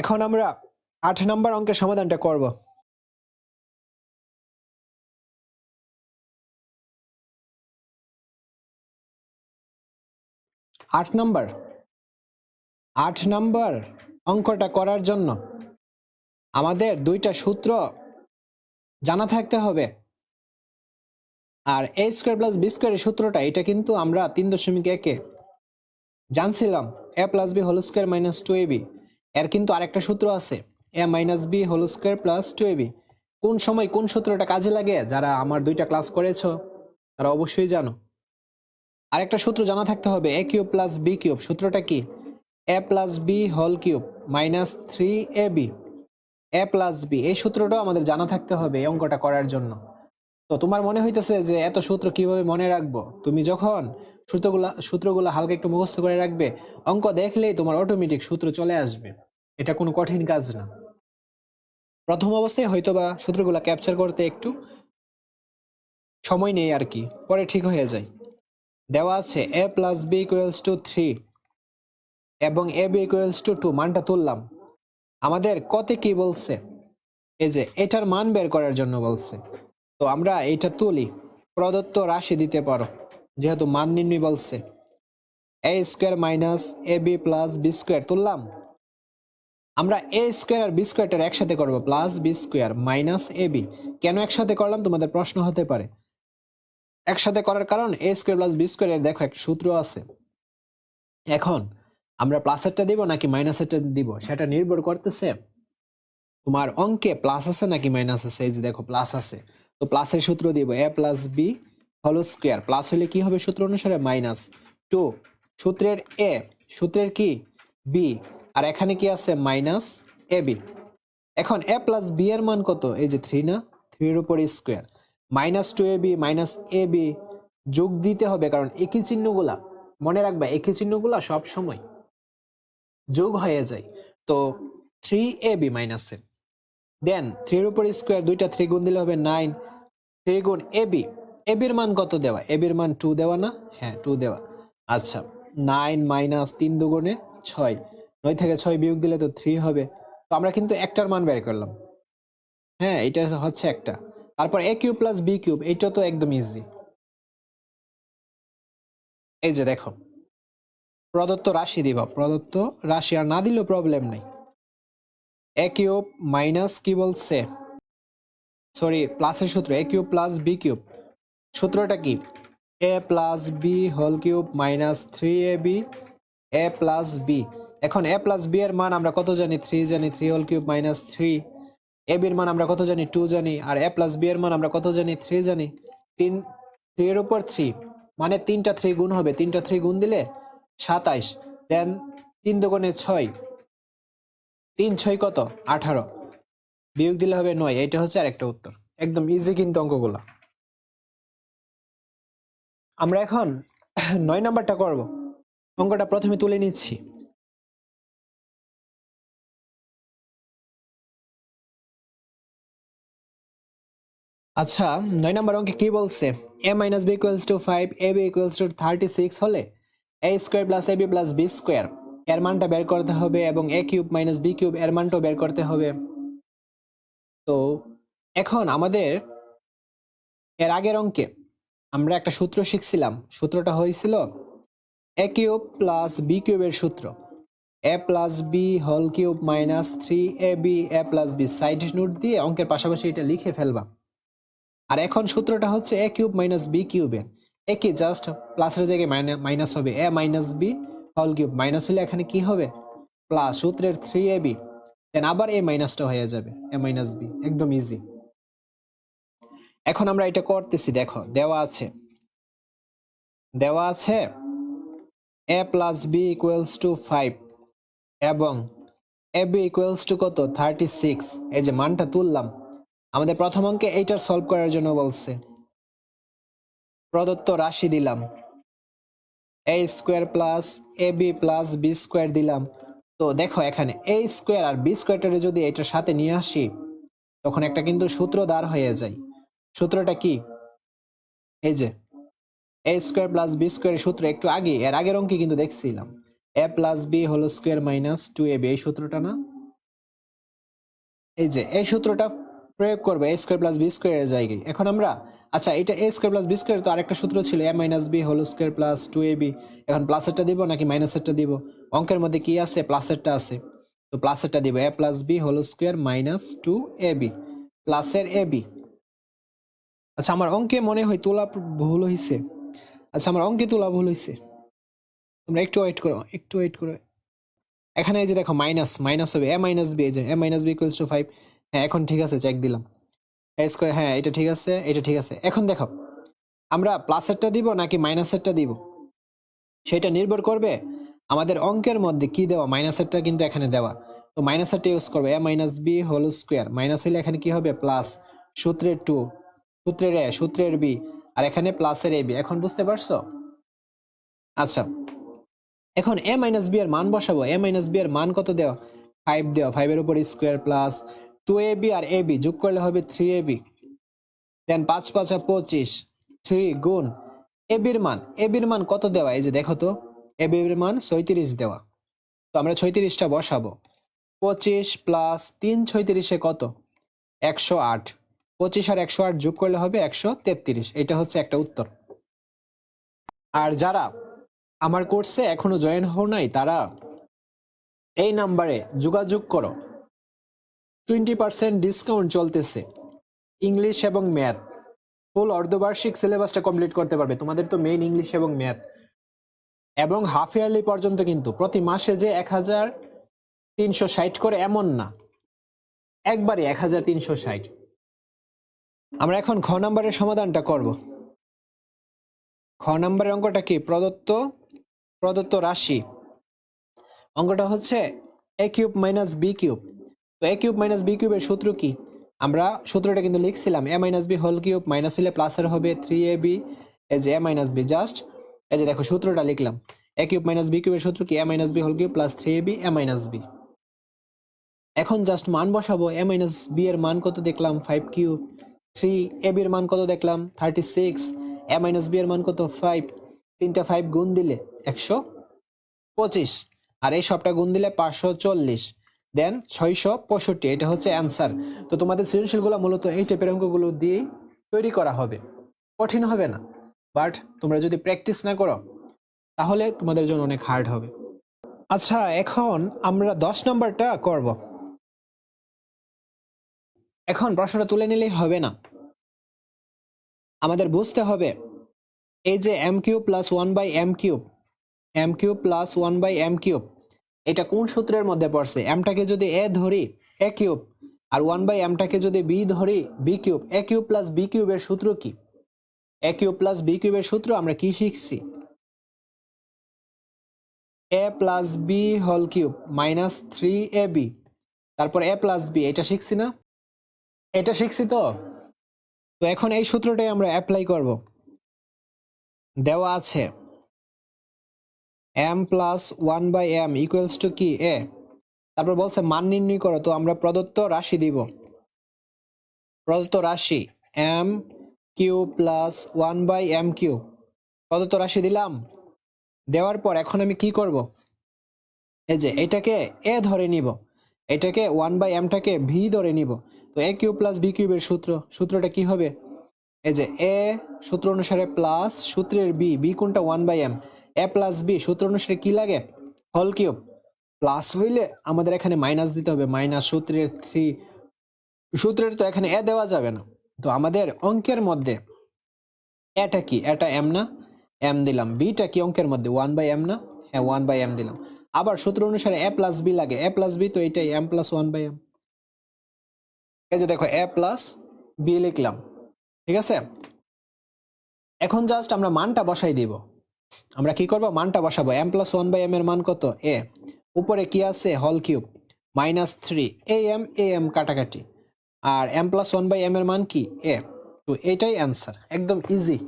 এখন আমরা আট নম্বর অঙ্কের সমাধানটা করব। আট নম্বর। আট নম্বর অঙ্কটা করার জন্য আমাদের দুইটা সূত্র জানা থাকতে হবে। আর এ স্কোয়ার প্লাস বি স্কোয়ারের সূত্রটা, এটা কিন্তু আমরা তিন দশমিক একে জানছিলাম। A plus B whole square minus two A B এর কিন্তু আরেকটা সূত্র আছে A minus B whole square plus two A B কোন সময় কোন সূত্রটা কাজে লাগে, যারা আমার দুইটা ক্লাস করেছ, তারা অবশ্যই জানো। আরেকটা সূত্র জানা থাকতে হবে A cube plus B cube সূত্রটা কি? A plus B whole cube minus three A B A plus B এই সূত্রটাও আমাদের জানা থাকতে হবে এই অঙ্কটা করার জন্য। তো তোমার মনে হইতেছে যে এত সূত্র কীভাবে মনে রাখব? তুমি যখন সূত্রগুলা সূত্রগুলো হালকা একটু মুখস্থ করে রাখবে। অঙ্ক দেখলেই তোমার অটোমেটিক সূত্র চলে আসবে। এটা কোনো কঠিন কাজ না। প্রথম অবস্থায় হয়তোবা সূত্রগুলো ক্যাপচার করতে একটু সময় নেই আর কি। পরে ঠিক হয়ে যায়। দেওয়া আছে A plus B equals to three এবং A B equals to two মানটা তুললাম। আমাদের কতে কি বলছে? এই যে এটার মান বের করার জন্য বলছে। তো আমরা এটা তুলি। প্রদত্ত রাশি দিতে পারো। যেহেতু মান নির্ণয় বলছে। A square minus A B plus B square তুললাম। আমরা এ স্কোয়ার আর বি স্কোয়ারটার একসাথে করব plus B square minus A B কেন একসাথে করলাম? তোমাদের প্রশ্ন হতে পারে। একসাথে করার কারণ এ স্কোয়ার প্লাস বি স্কোয়ারের দেখো একটা সূত্র আছে। এখন আমরা প্লাসেরটা দিব নাকি মাইনাসেরটা দিব? সেটা নির্ভর করতেছে তোমার অঙ্কে প্লাস আছে নাকি মাইনাস আছে? এই যে দেখো প্লাস আছে। তো প্লাসের সূত্র দিব A plus B whole square. Plus হলে কি হবে সূত্র অনুসারে মাইনাস টু। সূত্রের এ, সূত্রের কি? বি। আর এখানে কি আছে? Minus A B. এখন এ প্লাস বি এর মান কত? এই যে থ্রি না? থ্রির উপর square. Minus two A B, minus A B যোগ দিতে হবে, কারণ একই চিহ্নগুলা, মনে রাখবা, একই চিহ্নগুলা সব সময় যোগ হয়ে যায়। তো থ্রি এ বি মাইনাসে দেন থ্রির উপর স্কোয়ার, দুইটা থ্রি গুণ দিলে হবে নাইন। থ্রি গুণ এ বি এ বির মান কত দেওয়া? এ বির মান টু দেওয়া না? হ্যাঁ টু দেওয়া। আচ্ছা নাইন মাইনাস তিন দুগুণে ছয়। নয় থেকে ছয় বিয়োগ দিলে তো থ্রি হবে। তো আমরা কিন্তু একটার মান বের করলাম। হ্যাঁ এটা হচ্ছে একটা। তারপর A cube plus B cube এইটা তো একদম ইজি এই যে দেখো, প্রদত্ত রাশি দিবা। প্রদত্ত রাশি আর না দিলেও প্রবলেম নেই। এ কিউব মাইনাস কি বলছে? সরি প্লাসের সূত্র A cube plus B cube সূত্রটা কি? A plus B whole cube minus three A B A plus B এখন এ প্লাস বি এর মান আমরা কত জানি? থ্রি জানি three whole cube minus three A বির মান আমরা কত জানি? টু জানি। আর এ প্লাস বি এর মান আমরা কত জানি? থ্রি জানি। তিন থ্রি এর উপর থ্রি মানে তিনটা থ্রি গুণ হবে। তিনটা থ্রি গুণ দিলে সাতাইশ। দেন তিন দোকানে ছয়। তিন ছয় কত? আঠারো। বিয়োগ দিলে হবে নয়। এটা হচ্ছে আরেকটা উত্তর। একদম ইজি কিন্তু অঙ্কগুলো। আমরা এখন নয় নাম্বারটা করব। অঙ্কটা প্রথমে তুলে নিচ্ছি। আচ্ছা নয় নম্বর অঙ্কে কি বলছে? A minus B equals to five A B equals to thirty six হলে A square plus A B plus B square এর মানটা বের করতে হবে এবং A cube minus B cube এর মানটাও বের করতে হবে। তো, এখন আমাদের এর আগের অঙ্কে আমরা একটা সূত্র শিখছিলাম। সূত্রটা হয়েছিল এ কিউব প্লাস বি কিউবের সূত্র। A plus B whole cube minus three A B A plus B side note দিয়ে অঙ্কের পাশাপাশি এটা লিখে ফেলবা। আর এখন সূত্রটা হচ্ছে এ কিউব মাইনাস বি কিউবের এ কি? জাস্ট প্লাসের জায়গায় মাইনাস হবে। A minus B whole cube minus হলে এখানে কি হবে? প্লাস সূত্রের থ্রি এ বি দেন আবার এ মাইনাসটা হয়ে যাবে। এ মাইনাস বি একদম ইজি এখন আমরা এটা করতেছি, দেখো, দেওয়া আছে। দেওয়া আছে A plus B equals to five এবং এ বি ইকুয়ালস টু কত? থার্টি সিক্স এই যে মানটা তুললাম। আমাদের প্রথম অঙ্কে এইটার সলভ করার জন্য বলছে। প্রদত্ত রাশি দিলাম। A square plus A B plus B square দিলাম। তো দেখো এখানে এ স্কোয়ার আর বি স্কোয়ারটারে যদি এটার সাথে নিয়ে আসি, তখন একটা কিন্তু সূত্র দাঁড় হয়ে যায়। সূত্রটা কি? এই যে এ স্কোয়ার প্লাস বি স্কোয়ারের সূত্র একটু আগে, এর আগের অঙ্কে কিন্তু দেখছিলাম। এ প্লাস বি হলো square minus two A B এই সূত্রটা না? এই যে, এই সূত্রটা প্রয়োগ করবে এ স্কোয়ার প্লাস বি স্কোয়ারের জায়গায়। এখন আমরা আচ্ছা এটা A square plus B square তো আরেকটা সূত্র ছিল A minus B whole square plus two A B এখন প্লাসেরটা দিব নাকি মাইনাসেরটা দিব? অঙ্কের মধ্যে কি আছে? প্লাসেরটা আছে। তো প্লাসেরটা দিব A plus B whole square minus two A B প্লাসের এ বি আচ্ছা আমার অঙ্কে মনে হয় তোলা ভুল হয়েছে আচ্ছা আমার অঙ্কে তোলা ভুল হয়েছে তোমরা একটু ওয়েট করো, একটু ওয়েট করো। এখানে এই যে দেখো মাইনাস মাইনাস হবে এ মাইনাস বি এই যে A minus B equals to five হ্যাঁ এখন ঠিক আছে চেক দিলাম। এ স্কোয়ার হ্যাঁ এটা ঠিক আছে, এটা ঠিক আছে। এখন দেখো, আমরা প্লাসেরটা দিব নাকি মাইনাসেরটা দিব? সেটা নির্ভর করবে আমাদের অঙ্কের মধ্যে কি দেওয়া মাইনাসেরটা কিন্তু এখানে দেওয়া। তো মাইনাসেরটা ইউজ করবে A minus B whole square minus হলে এখানে কি হবে প্লাস সূত্রের টু সূত্রের এ সূত্রের বি। আর এখানে প্লাসের এ বি। এখন বুঝতে পারছ? আচ্ছা। এখন এ মাইনাস বি এর মান বসাবো। এ মাইনাস বি এর মান কত দেওয়া ফাইভ দেওয়া ফাইভের উপর square plus two A B R A B যোগ করলে হবে থ্রি এ বি দেন পাঁচ পাঁচা পঁচিশ। থ্রি গুণ এ বির মান। এ বির মান কত দেওয়া? এই যে দেখো তো। এ বির মান ছয়ত্রিশ দেওয়া। তো আমরা ছয়ত্রিশটা বসাবো। পঁচিশ প্লাস তিন ছয়ত্রিশে কত? একশো আট। পঁচিশ আর একশো আট যোগ করলে হবে একশো তেত্রিশ। এটা হচ্ছে একটা উত্তর। আর যারা আমার কোর্সে এখনও জয়েন হও নাই, তারা এই নাম্বারে যোগাযোগ করো। টোয়েন্টি পার্সেন্ট ডিসকাউন্ট চলতেছে। ইংলিশ এবং ম্যাথ ফুল অর্ধবার্ষিক সিলেবাসটা কমপ্লিট করতে পারবে। তোমাদের তো মেইন ইংলিশ এবং ম্যাথ এবং হাফ ইয়ারলি পর্যন্ত কিন্তু প্রতি মাসে যে এক হাজার তিনশো ষাট করে এমন না। একবারে এক হাজার তিনশো ষাট। আমরা এখন খ নাম্বারের সমাধানটা করব। খ নাম্বারের অঙ্কটা কি? প্রদত্ত প্রদত্ত রাশি। অঙ্কটা হচ্ছে A cube minus B cube. তো এ কিউব মাইনাস বি কিউবের সূত্র কি? আমরা সূত্রটা কিন্তু লিখছিলাম A minus B whole cube, minus হলে প্লাসের হবে থ্রি এ বি এই যে এ মাইনাস বি জাস্ট এই যে দেখো সূত্রটা লিখলাম। এ কিউব মাইনাস বি কিউবের সূত্র কি? A minus B whole cube plus three A B A minus B এখন জাস্ট মান বসাবো এ মাইনাস বি এর মান কত দেখলাম? Five cube. থ্রি এ বির মান কত দেখলাম? Thirty six. A minus B এর মান কত? ফাইভ। তিনটা ফাইভ গুণ দিলে একশো পঁচিশ। আর এই সবটা গুণ দিলে পাঁচশো চল্লিশ। দেন ছয়শো পঁয়ষট্টি। এটা হচ্ছে অ্যান্সার। তো তোমাদের সৃজনশীলগুলো মূলত এই টাইপের অঙ্কগুলো দিয়েই তৈরি করা হবে। কঠিন হবে না। বাট তোমরা যদি প্র্যাকটিস না করো, তাহলে তোমাদের জন্য অনেক হার্ড হবে। আচ্ছা এখন আমরা দশ নম্বরটা করব। এখন প্রশ্নটা তুলে নিলেই হবে না। আমাদের বুঝতে হবে, এই যে M cube plus one by M cube M cube plus one by M cube, এটা কোন সূত্রের মধ্যে পড়ছে? এমটাকে যদি এ ধরি এ কিউব, আর ওয়ান বাই এমটাকে যদি বি ধরি B cube A cube plus B কিউবের সূত্র কি? এ কিউব প্লাস বি কিউবের সূত্র আমরা কি শিখছি? A plus B whole cube minus three A B তারপর এ প্লাস বি এটা শিখছি না? এটা শিখছি তো। তো এখন এই সূত্রটাই আমরা অ্যাপ্লাই করব। দেওয়া আছে। M plus one by M equals to কি? এ তারপর বলছে মান নির্ণয় করো, তো আমরা প্রদত্ত রাশি দিব। প্রদত্ত রাশি M cube plus one by M cube প্রদত্ত রাশি দিলাম। দেওয়ার পর এখন আমি কি করব? এই যে এটাকে এ ধরে নিব। এটাকে ওয়ান বাই এমটাকে ভি ধরে নিব। তো এ কিউ প্লাস বি কিউবের সূত্র, সূত্রটা কি হবে? এই যে এ সূত্র অনুসারে প্লাস সূত্রের বি বি কোনটা? One by M A plus B সূত্র অনুসারে কি লাগে? হল কিউব প্লাস হইলে আমাদের এখানে মাইনাস দিতে হবে। মাইনাস সূত্রের থ্রি সূত্রের তো এখানে এ দেওয়া যাবে না। তো আমাদের অঙ্কের মধ্যে এটা কি? এটা এম না। এম দিলাম। বিটা কি অঙ্কের মধ্যে? ওয়ান বাই এম না। হ্যাঁ ওয়ান বাই এম দিলাম। আবার সূত্র অনুসারে এ প্লাস বি লাগে। এ প্লাস বি তো এটাই M plus one by M এই যে দেখো এ প্লাস বি লিখলাম, ঠিক আছে? এখন জাস্ট আমরা মানটা বসাই দিব। আমরা কি করব? মানটা বসাবো। M plus one by M এর মান কত? এ উপরে কি আছে? Whole cube minus three A M A M কাটাকাটি। আর M plus one by M এর মান কি? এ তো এটাই অ্যান্সার একদম ইজি